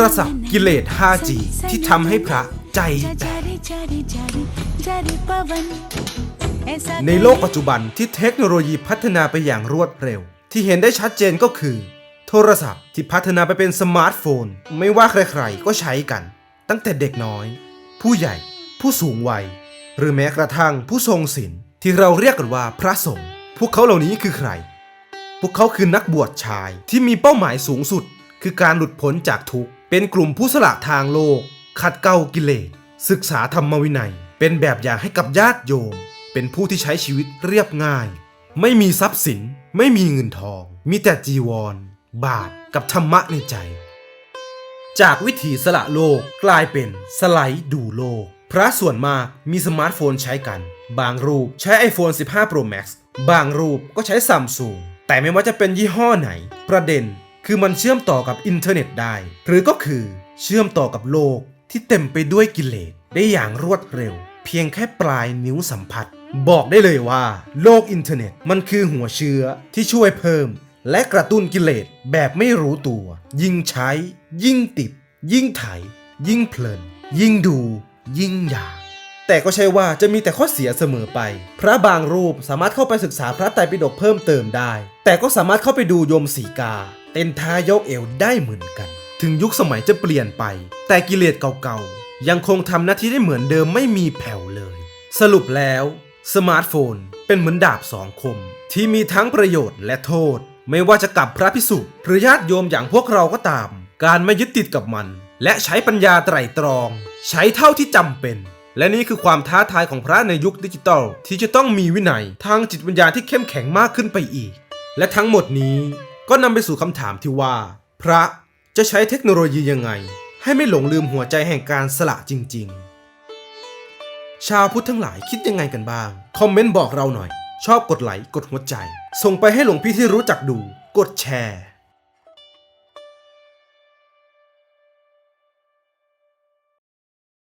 รศัพท์กิเลส 5G ที่ทำให้พระใจแตกในโลกปัจจุบันที่เทคโนโลยีพัฒนาไปอย่างรวดเร็ว ที่เห็นได้ชัดเจนก็คือ โทรศัพท์ที่พัฒนาไปเป็นสมาร์ทโฟน ไม่ว่าใครๆ ก็ใช้กัน ตั้งแต่เด็กน้อย ผู้ใหญ่ ผู้สูงวัย หรือแม้กระทั่งผู้ทรงศีลที่เราเรียกกันว่าพระสงฆ์พวกเขาเหล่านี้คือใคร พวกเขาคือนักบวชชายที่มีเป้าหมายสูงสุด คือการหลุดพ้นจากทุกข์ เป็นกลุ่มผู้สละทางโลก ขัดเกลากิเลส ศึกษาธรรมวินัย เป็นแบบอย่างให้กับญาติโยม เป็นผู้ที่ใช้ชีวิตเรียบง่าย ไม่มีทรัพย์สิน ไม่มีเงินทอง มีแต่จีวร บาทกับธรรมะในใจ จากวิถีสละโลกกลายเป็นสไลด์ดูโลก พระส่วนมากมีสมาร์ทโฟนใช้กัน บางรูปใช้ iPhone 15 Pro Max บางรูปก็ใช้ซัมซุงแต่ไม่ว่าจะเป็นยี่ห้อไหน ประเด็น คือมันเชื่อมต่อกับอินเทอร์เน็ตได้ หรือก็คือเชื่อมต่อกับโลกที่เต็มไปด้วยกิเลสได้อย่างรวดเร็ว เพียงแค่ปลายนิ้วสัมผัส บอกได้เลยว่า โลกอินเทอร์เน็ตมันคือหัวเชื้อที่ช่วยเพิ่ม และกระตุ้นกิเลสแบบไม่รู้ตัว ยิ่งใช้ ยิ่งติด ยิ่งไถ ยิ่งเพลิน ยิ่งดู ยิ่งอยากแต่ก็ใช่ว่าจะมีแต่ข้อเสียเสมอไป พระบางรูปสามารถเข้าไปศึกษาพระไตรปิฎกเพิ่มเติมได้ แต่ก็สามารถเข้าไปดูโยมสีกา เต้นท่ายกเอวได้เหมือนกัน ถึงยุคสมัยจะเปลี่ยนไป แต่กิเลสเก่าๆ ยังคงทำหน้าที่ได้เหมือนเดิมไม่มีแผ่วเลย สรุปแล้วสมาร์ทโฟนเป็นเหมือนดาบสองคม ที่มีทั้งประโยชน์และโทษ ไม่ว่าจะกับพระพิสุหรือญาติโยมอย่างพวกเราก็ตาม การไม่ยึดติดกับมัน และใช้ปัญญาไตร่ตรอง ใช้เท่าที่จำเป็น และนี่คือความท้าทายของพระในยุคดิจิตอลที่จะต้องมีวินัยทางจิตวิญญาณที่เข้มแข็งมากขึ้นไปอีก และทั้งหมดนี้ ก็นำไปสู่คำถามที่ว่า พระจะใช้เทคโนโลยียังไง ให้ไม่หลงลืมหัวใจแห่งการสละจริง ๆ ชาวพุทธทั้งหลายคิดยังไงกันบ้าง คอมเมนต์บอกเราหน่อย ชอบกดไลค์กดหัวใจ ส่งไปให้หลวงพี่ที่รู้จักดู กดแชร์